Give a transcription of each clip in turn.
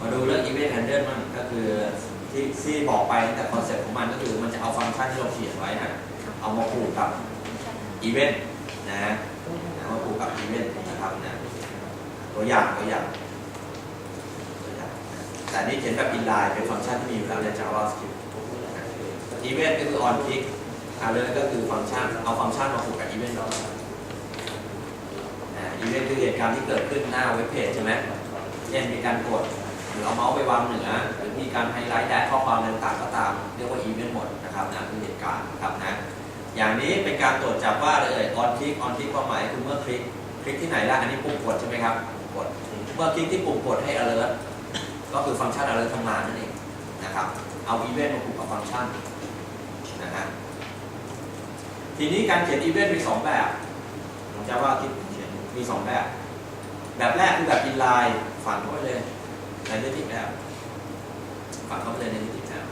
handle มันก็คือที่ที่บอกไปตั้งแต่คอนเซ็ปต์ของมันก็คือมันจะเอาฟังก์ชันที่เราเขียนไว้นะเอามาผูกกับอีเวนต์นะเอามาผูกกับอีเวนต์นะครับนะตัวอย่างตัวอย่างตัวอย่างนะแต่นี่เขียนแบบอินไลน์เป็นฟังก์ชันที่มีอยู่แล้วใน JavaScript อีเวนต์ก็คือ on click อ่าเลยก็คือฟังก์ชันเอาฟังก์ชันมาผูกกับอีเวนต์เราอีเวนต์คือเหตุการณ์ที่เกิดขึ้นหน้าเว็บเพจใช่ไหมเช่นมีการกดห รือเอาเมาส์ไปวางเหนือหรือมีการไฮไลท์แดชข้อความต่างๆก็ตาม เรียกว่าอีเวนต์หมดนะครับนะคือเหตุการณ์นะครับนะอย่างนี้เป็นการตรวจจับว่าเลยออนคลิกออนคลิกความหมายคือเมื่อคลิกคลิกที่ไหนล่ะอันนี้ปุ่มกดใช่ไหมครับกดเมื่อคลิกที่ปุ่มกดให้ alert ก็คือฟังก์ชัน alert ทำงานนั่นเองนะครับเอาอีเวนต์มาผูกกับฟังก์ชันนะฮะทีนี้การเขียนอีเวนต์มีสองแบบผมจะว่าคิดเขียนมีสองแบบ แบบแรกคือแบบอินไลน์ฝังเข้เลย ในนิติแอปฝังเข้าไปเลยในนิติแอป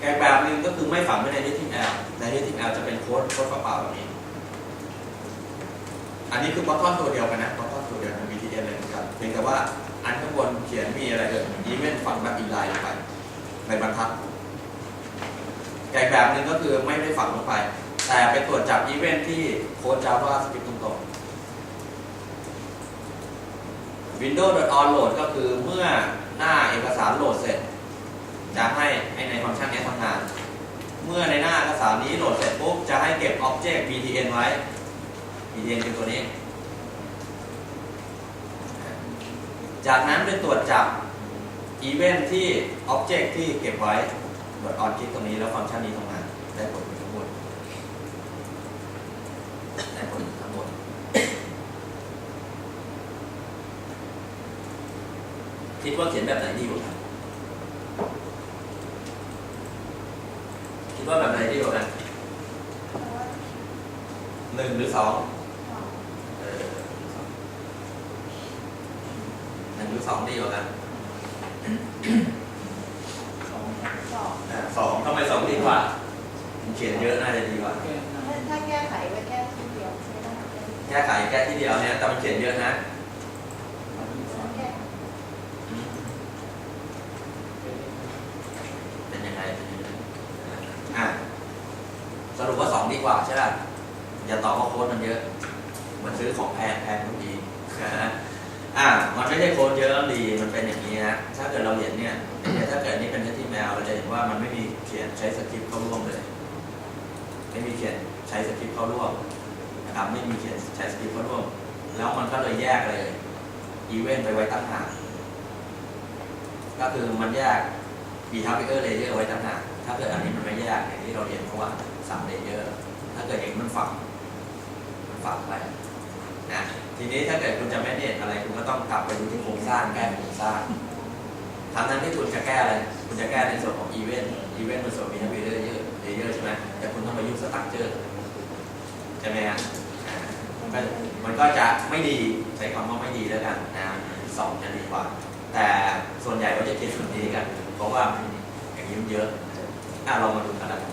แกแบบนึงก็คือไม่ฝังไว้ในนิติแอปในนิติแอปจะเป็นโค้ดโค้ดเปล่าแบบนี้ อันนี้คือ Python ตัวเดียวกันนะ Python ตัวเดียวกัน BTN เลยเหมือนกันเพียงแต่ว่าอันข้างบนเขียนมีอะไรเอ่ยอีเวนต์ฝังแบบอินไลน์ลงไปในบรรทัดแกแบบนึงก็คือไม่ได้ฝังลงไป แต่ไปตรวจจับอีเวนต์ที่โค้ด JavaScript ตรงๆ Windows on load ก็คือเมื่อ หน้าเอกสารโหลดเสร็จ จะให้ให้ในฟังก์ชันนี้ทำงาน เมื่อในหน้าเอกสารนี้โหลดเสร็จปุ๊บจะให้เก็บ Object btn ไว้ btn คือตัวนี้ จากนั้นไปตรวจจับ Event ที่ Object ที่เก็บไว้กด on คลิกตรงนี้แล้วฟังก์ชันนี้ทำงานได้ผลทั้งหมดได้ผลทั้งหมด คิดว่าเขียนแบบไหนดีกว่ากันคิดว่าแบบไหนดีกว่ากันหนึ่งหรือสองเออหนึ่งหรือสองดีกว่ากันอ่าสองทำไมสองดีกว่า เขียนเยอะน่าจะดีกว่า ถ้าแก้ไขไว้แก้ทีเดียวไม่ต้องแก้แก้ไขแก้ที่เดียวเนี่ยแต่มันเขียนเยอะนะแก้อืม เป็นยังไงเป็นยังไงอะสรุปว่าสองดีกว่าใช่ไหมอย่าตอบว่าโค้ดมันเยอะ มันซื้อของแพงแพงทุกทีนะฮะอะมันไม่ใช่โค้ดเยอะแล้วดี มันเป็นอย่างนี้นะ ถ้าเกิดเราเห็นเนี่ยเนี่ยถ้าเกิดนี่เป็น HTML เราจะเห็นว่ามันไม่มีเขียนใช้สคริปต์เข้าร่วมเลย ไม่มีเขียนใช้สคริปต์เข้าร่วมนะครับ ไม่มีเขียนใช้สคริปต์เข้าร่วม แล้วมันก็เลยแยกเลย อีเวนต์ไปไว้ตั้งหาก ก็คือมันแยก behavior layer ไว้ตั้งหากถ้าเกิดอันนี้มันไม่แยกอย่างที่เราเรียนเพราะว่าสาม layer ถ้าเกิดอย่างนี้มันฝังมันฝังไปนะทีนี้ถ้าเกิดคุณจะไม่เน็ตอะไรคุณก็ต้องกลับไปดูที่โครงสร้างแก้โครงสร้างทางนั้นที่คุณจะแก้อะไรคุณจะแก้ในส่วนของอีเวนต์อีเวนต์มันส่วน behavior layer layer ใช่ไหมแต่คุณต้องไปยุ่ง structure ใช่ไหมฮะอ่ามันก็มันก็จะไม่ดีใช้คำว่าไม่ดีแล้วกันนะสองจะดีกว่า แต่ส่วนใหญ่ก็จะเขียนส่วนี้กัน เพราะว่าอย่างนี้มันเยอะอะเรามาดูกันนะครับ